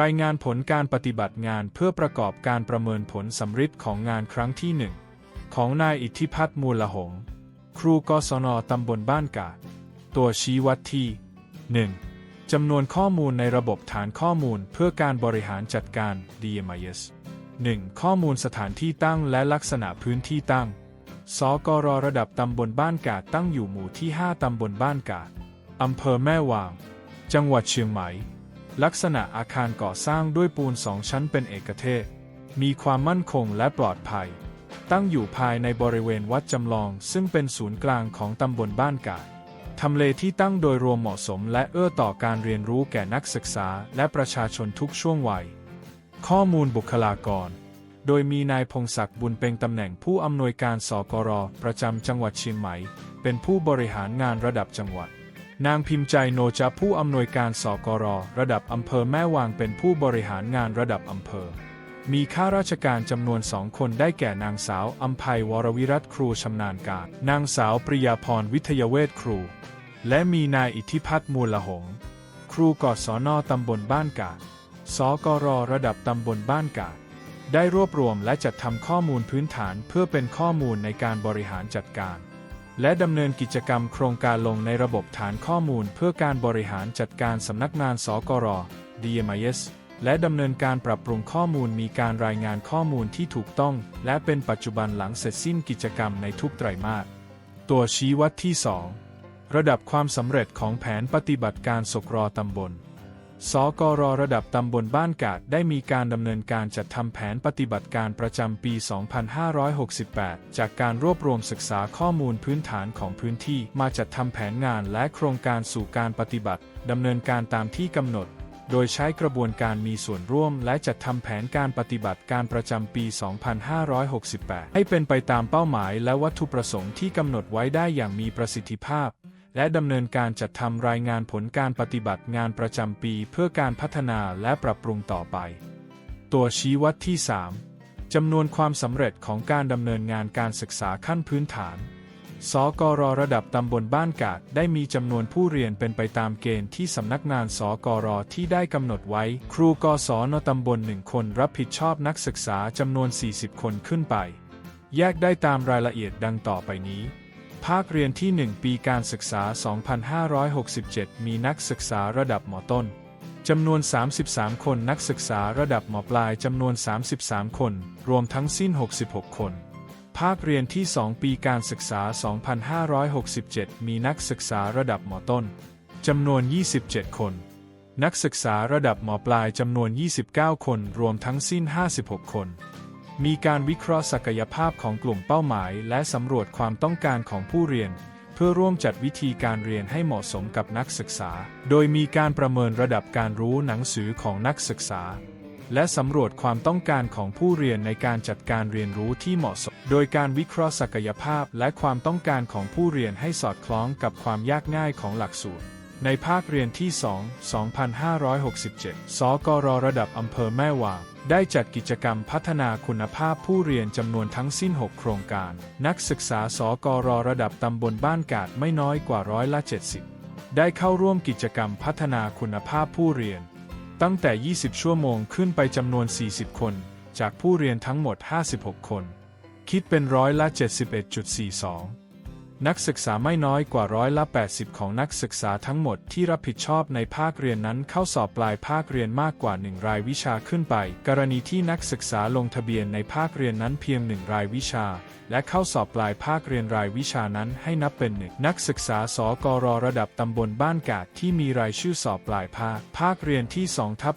รายงานผลการปฏิบัติงานเพื่อประกอบการประเมินผลสำฤทธิ์ของงานครั้งที่หนึ่งของนายอิทธิพัฒน์มูลหงษ์ครูกศนตำบลบ้านกาดตัวชี้วัดที่ 1. จำนวนข้อมูลในระบบฐานข้อมูลเพื่อการบริหารจัดการ DMIS 1. ข้อมูลสถานที่ตั้งและลักษณะพื้นที่ตั้ง สกรระดับตำบลบ้านกาดตั้งอยู่หมู่ที่ 5 ตำบลบ้านกาดอำเภอแม่วาง จังหวัดเชียงใหม่ ลักษณะอาคารก่อสร้างด้วยปูนสองชั้นเป็นเอกเทศ มีความมั่นคงและปลอดภัย ตั้งอยู่ภายในบริเวณวัดจำลอง ซึ่งเป็นศูนย์กลางของตำบลบ้านกาดทำเลที่ตั้งโดยรวมเหมาะสมและเอื้อต่อการเรียนรู้แก่นักศึกษาและประชาชนทุกช่วงวัย ข้อมูลบุคลากร โดยมีนายพงศักดิ์บุญเป็นตำแหน่งผู้อำนวยการสกรประจำจังหวัดเชียงใหม่ เป็นผู้บริหารงานระดับจังหวัด นางพิมพ์ใจโนจะผู้อำนวยการสกรระดับอำเภอแม่วางเป็นผู้บริหารงานระดับอำเภอ มีข้าราชการจำนวนสองคนได้แก่นางสาวอัมภัยวรวิรัตครูชำนาญการ นางสาวปริยาพรวิทยเวทครู และมีนายอิทธิพัฒน์มูลหง ครูกศนตำบลบ้านกาดสกรระดับตำบลบ้านกาดได้รวบรวมและจัดทำข้อมูลพื้นฐานเพื่อเป็นข้อมูลในการบริหารจัดการ และดำเนินกิจกรรมโครงการลงในระบบฐานข้อมูลเพื่อการบริหารจัดการสำนักงานสกร DMIS และดำเนินการปรับปรุงข้อมูลมีการรายงานข้อมูลที่ถูกต้อง และเป็นปัจจุบันหลังเสร็จสิ้นกิจกรรมในทุกไตรมาส ตัวชี้วัดที่ 2 ระดับความสำเร็จของแผนปฏิบัติการสกรตำบล สกรระดับตำบลบ้านกาดได้มีการดำเนินการจัดทำแผนปฏิบัติการประจำปี 2568 จากการรวบรวมศึกษาข้อมูลพื้นฐานของพื้นที่มาจัดทำแผนงานและโครงการสู่การปฏิบัติดำเนินการตามที่กำหนด โดยใช้กระบวนการมีส่วนร่วมและจัดทำแผนการปฏิบัติการประจำปี 2568 ให้เป็นไปตามเป้าหมายและวัตถุประสงค์ที่กำหนดไว้ได้อย่างมีประสิทธิภาพ และดำเนินการจัดทำรายงานผลการปฏิบัติงานประจำปีเพื่อการพัฒนาและปรับปรุงต่อไป ตัวชี้วัดที่ 3 จำนวนความสำเร็จของการดำเนินงานการศึกษาขั้นพื้นฐาน สกรระดับตำบลบ้านกาดได้มีจำนวนผู้เรียนเป็นไปตามเกณฑ์ที่สำนักงานสกรที่ได้กำหนดไว้ ครูกศนตำบลหนึ่งคนรับผิดชอบนักศึกษาจำนวน 40 คนขึ้นไป แยกได้ตามรายละเอียดดังต่อไปนี้ ภาคเรียนที่ 1 ปีการศึกษา 2567 มีนักศึกษาระดับหมอต้นจำนวน 33 คนนักศึกษาระดับหมอปลายจำนวน 33 คน รวมทั้งสิ้น 66 คน ภาคเรียนที่ 2 ปีการศึกษา 2567 มีนักศึกษาระดับหมอต้นจำนวน 27 คน นักศึกษาระดับหมอปลายจำนวน 29 คน รวมทั้งสิ้น 56 คน มีการวิเคราะห์ศักยภาพของกลุ่มเป้าหมาย และสำรวจความต้องการของผู้เรียน เพื่อร่วมจัดวิธีการเรียนให้เหมาะสมกับนักศึกษา โดยมีการประเมินระดับการรู้หนังสือของนักศึกษา และสำรวจความต้องการของผู้เรียนในการจัดการเรียนรู้ที่เหมาะสม โดยการวิเคราะห์ศักยภาพและความต้องการของผู้เรียนให้สอดคล้องกับความยากง่ายของหลักสูตร ในภาคเรียนที่ 2 2567 สกรระดับอำเภอแม่วาง ได้จัดกิจกรรมพัฒนาคุณภาพผู้เรียนจำนวนทั้งสิ้น 6 โครงการ นักศึกษาสกรระดับตำบลบ้านกาดไม่น้อยกว่าร้อยละ 70 ได้เข้าร่วมกิจกรรมพัฒนาคุณภาพผู้เรียน ตั้งแต่ 20 ชั่วโมงขึ้นไปจำนวน 40 คน จากผู้เรียนทั้งหมด 56 คน คิดเป็นร้อยละ 71.42 นักศึกษาไม่น้อยกว่าร้อยละ 80 ของนักศึกษาทั้งหมดที่รับผิดชอบในภาคเรียนนั้นเข้าสอบปลายภาคเรียนมากกว่า 1 รายวิชาขึ้นไป กรณีที่นักศึกษาลงทะเบียนในภาคเรียนนั้นเพียง 1 รายวิชา และเข้าสอบปลายภาคเรียนรายวิชานั้นให้นับเป็นหนึ่งนักศึกษาสกรระดับตำบลบ้านกาดที่มีรายชื่อสอบปลายภาค ภาคเรียนที่2ทับ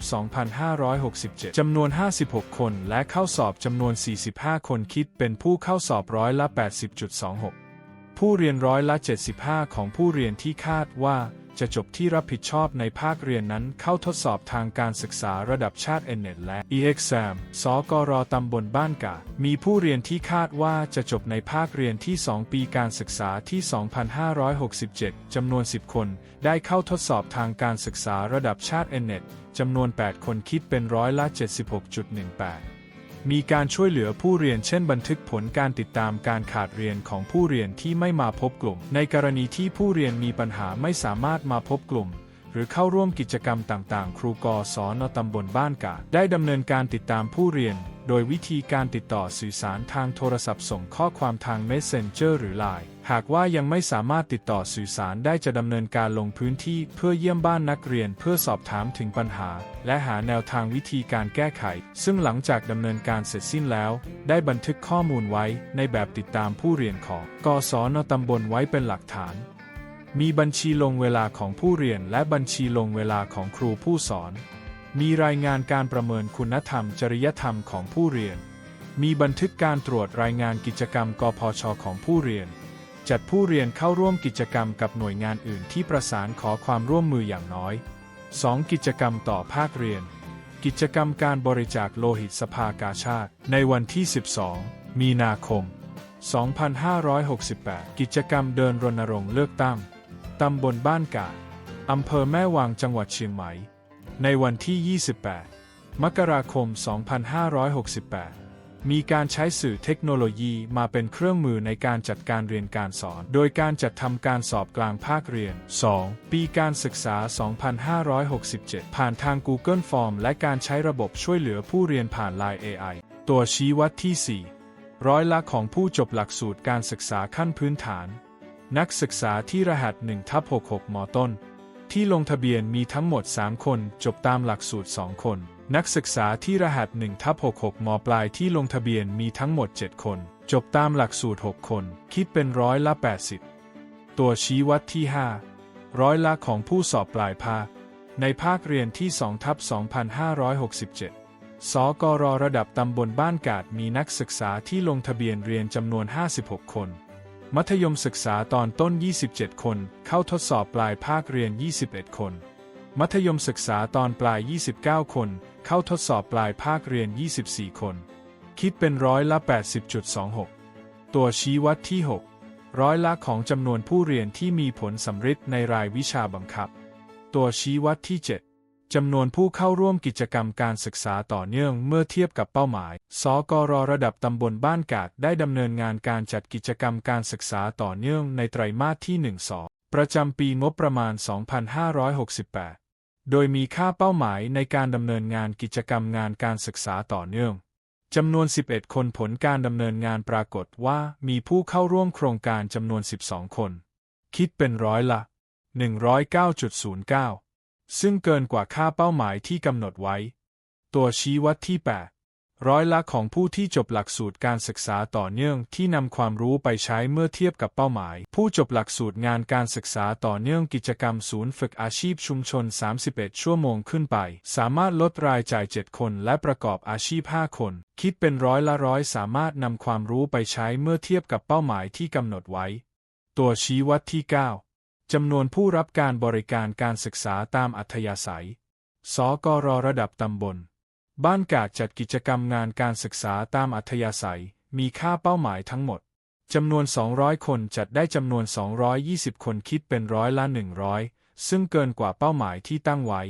2567จำนวน 56 คน และเข้าสอบจำนวน 45 คนคิดเป็นผู้เข้าสอบร้อยละ 80.26 ผู้เรียนร้อยละ 75 ของผู้เรียนที่คาดว่าจะจบที่รับผิดชอบในภาคเรียนนั้นเข้าทดสอบทางการศึกษาระดับชาติ n อ t และ e-exam สกรตำบลบ้านกาดมีผู้เรียนที่คาดว่าจะจบในภาคเรียนที่ 2 ปีการศึกษาที่ 2567 จำนวน 10 คน ได้เข้าทดสอบทางการศึกษาระดับชาติ n อ t จำนวน 8 คนคิดเป็นร้อยละ 76.18 มีการช่วยเหลือผู้เรียนเช่นบันทึกผลการติดตามการขาดเรียนของผู้เรียนที่ไม่มาพบกลุ่ม ในกรณีที่ผู้เรียนมีปัญหาไม่สามารถมาพบกลุ่ม หรือเข้าร่วมกิจกรรมต่างๆ ครูกศนตำบลบ้านกาดได้ดำเนินการติดตามผู้เรียน โดยวิธีการติดต่อสื่อสารทางโทรศัพท์ส่งข้อความทาง Messenger หรือ Line หากว่ายังไม่สามารถติดต่อสื่อสารได้จะดำเนินการลงพื้นที่เพื่อเยี่ยมบ้านนักเรียนเพื่อสอบถามถึงปัญหา และหาแนวทางวิธีการแก้ไข ซึ่งหลังจากดำเนินการเสร็จสิ้นแล้ว ได้บันทึกข้อมูลไว้ในแบบติดตามผู้เรียนของกศนตำบลไว้เป็นหลักฐาน มีบัญชีลงเวลาของผู้เรียนและบัญชีลงเวลาของครูผู้สอน มีรายงานการประเมินคุณธรรมจริยธรรมของผู้เรียน มีบันทึกการตรวจรายงานกิจกรรมกพชของผู้เรียน จัดผู้เรียนเข้าร่วมกิจกรรมกับหน่วยงานอื่นที่ประสานขอความร่วมมืออย่างน้อย 2. กิจกรรมต่อภาคเรียน กิจกรรมการบริจาคโลหิตสภากาชาติในวันที่ 12 มีนาคม 2568 กิจกรรมเดินรณรงค์เลือกตั้ง ตำบลบ้านกาดอำเภอแม่วางจังหวัดเชียงใหม่ ในวันที่ 28 มกราคม 2568 มีการใช้สื่อเทคโนโลยีมาเป็นเครื่องมือในการจัดการเรียนการสอน โดยการจัดทำการสอบกลางภาคเรียน 2. ปีการศึกษา 2567 ผ่านทาง Google Form และการใช้ระบบช่วยเหลือผู้เรียนผ่าน Line AI ตัวชี้วัดที่ 4 ร้อยละของผู้จบหลักสูตรการศึกษาขั้นพื้นฐาน นักศึกษาที่รหัส1ทับ66มต้น ที่ลงทะเบียนมีทั้งหมด 3 คน จบตามหลักสูตร 2 คน นักศึกษาที่รหัส1ทับ66มปลายที่ลงทะเบียนมีทั้งหมด 7 คน จบตามหลักสูตร 6 คน คิดเป็นร้อยละ 80 ตัวชี้วัดที่ 5 ร้อยละของผู้สอบปลายภาคในภาคเรียนที่2ทับ2567 สกรระดับตำบลบ้านกาดมีนักศึกษาที่ลงทะเบียนเรียนจำนวน 56 คน มัธยมศึกษาตอนต้น 27 คน เข้าทดสอบปลายภาคเรียน 21 คน มัธยมศึกษาตอนปลาย 29 คน เข้าทดสอบปลายภาคเรียน 24 คน คิดเป็นร้อยละ 80.26 ตัวชี้วัดที่ 6 ร้อยละของจำนวนผู้เรียนที่มีผลสำฤทธิ์ในรายวิชาบังคับ ตัวชี้วัดที่ 7 จำนวนผู้เข้าร่วมกิจกรรมการศึกษาต่อเนื่องเมื่อเทียบกับเป้าหมาย สกรระดับตำบลบ้านกาดได้ดำเนินงานการจัดกิจกรรมการศึกษาต่อเนื่องในไตรมาสที่ 1-2 ประจำปีงบประมาณ 2568 โดยมีค่าเป้าหมายในการดำเนินงานกิจกรรมงานการศึกษาต่อเนื่องจำนวน 11 คนผลการดำเนินงานปรากฏว่ามีผู้เข้าร่วมโครงการจำนวน 12 คน คิดเป็นร้อยละ 109.09 ซึ่งเกินกว่าค่าเป้าหมายที่กำหนดไว้ ตัวชี้วัดที่ 8 ร้อยละของผู้ที่จบหลักสูตรการศึกษาต่อเนื่องที่นำความรู้ไปใช้เมื่อเทียบกับเป้าหมาย ผู้จบหลักสูตรงานการศึกษาต่อเนื่องกิจกรรมศูนย์ฝึกอาชีพชุมชน 31 ชั่วโมงขึ้นไป สามารถลดรายจ่าย 7 คนและประกอบอาชีพ 5 คน คิดเป็นร้อยละร้อยสามารถนำความรู้ไปใช้เมื่อเทียบกับเป้าหมายที่กำหนดไว้ ตัวชี้วัดที่ 9 จำนวนผู้รับการบริการการศึกษาตามอัธยาศัย สกรระดับตำบล บ้านกาดจัดกิจกรรมงานการศึกษาตามอัธยาศัย มีค่าเป้าหมายทั้งหมด จำนวน 200 คนจัดได้จำนวน 220 คนคิดเป็นร้อยละ 100 ซึ่งเกินกว่าเป้าหมายที่ตั้งไว้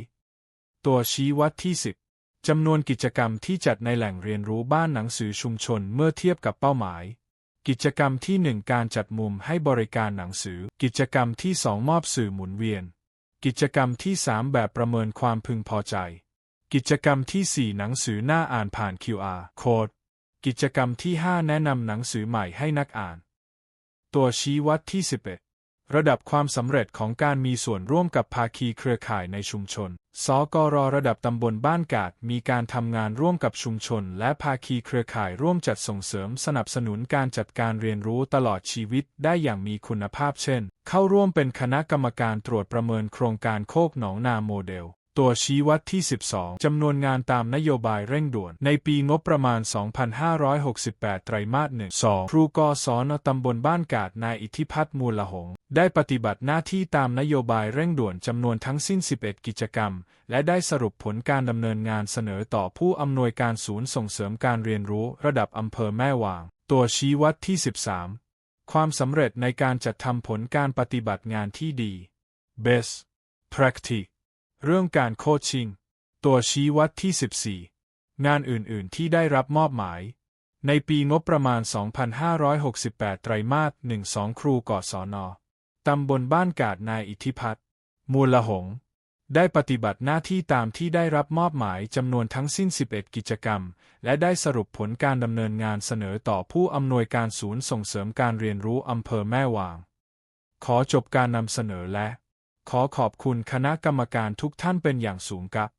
ตัวชี้วัดที่ 10 จำนวนกิจกรรมที่จัดในแหล่งเรียนรู้บ้านหนังสือชุมชนเมื่อเทียบกับเป้าหมาย กิจกรรมที่ 1 การจัดมุมให้บริการหนังสือ กิจกรรมที่ 2 มอบสื่อหมุนเวียน กิจกรรมที่ 3 แบบประเมินความพึงพอใจ กิจกรรมที่ 4 หนังสือหน้าอ่านผ่าน QR Code กิจกรรมที่ 5 แนะนำหนังสือใหม่ให้นักอ่าน ตัวชี้วัดที่ 11 ระดับความสำเร็จของการมีส่วนร่วมกับภาคีเครือข่ายในชุมชน สกรระดับตำบลบ้านกาดมีการทำงานร่วมกับชุมชน และภาคีเครือข่ายร่วมจัดส่งเสริมสนับสนุนการจัดการเรียนรู้ตลอดชีวิตได้อย่างมีคุณภาพเช่น เข้าร่วมเป็นคณะกรรมการตรวจประเมินโครงการโคกหนองนาโมเดล ตัวชี้วัดที่ 12 จำนวนงานตามนโยบายเร่งด่วน ในปีงบประมาณ 2568 ไตรมาส 1 2 ครูกศนตำบลบ้านกาดนายอิทธิพัฒน์มูลหง ได้ปฏิบัติหน้าที่ตามนโยบายเร่งด่วนจำนวนทั้งสิ้น 11 กิจกรรม และได้สรุปผลการดำเนินงานเสนอต่อผู้อำนวยการศูนย์ส่งเสริมการเรียนรู้ระดับอำเภอแม่วาง ตัวชี้วัดที่ 13 ความสำเร็จในการจัดทำผลการปฏิบัติงานที่ดี Best Practice เรื่องการโคชิง ตัวชี้วัดที่ 14 งานอื่น ๆ ที่ได้รับมอบหมาย ในปีงบประมาณ 2568 ไตรมาส 12 ครูก่อสอนอตำบลบ้านกาดนายอิทธิพัฒน์มูลหง ได้ปฏิบัติหน้าที่ตามที่ได้รับมอบหมายจำนวนทั้งสิ้น 11 กิจกรรม และได้สรุปผลการดำเนินงานเสนอต่อผู้อำนวยการศูนย์ส่งเสริมการเรียนรู้อำเภอแม่วาง ขอจบการนำเสนอและ ขอขอบคุณคณะกรรมการทุกท่านเป็นอย่างสูงครับ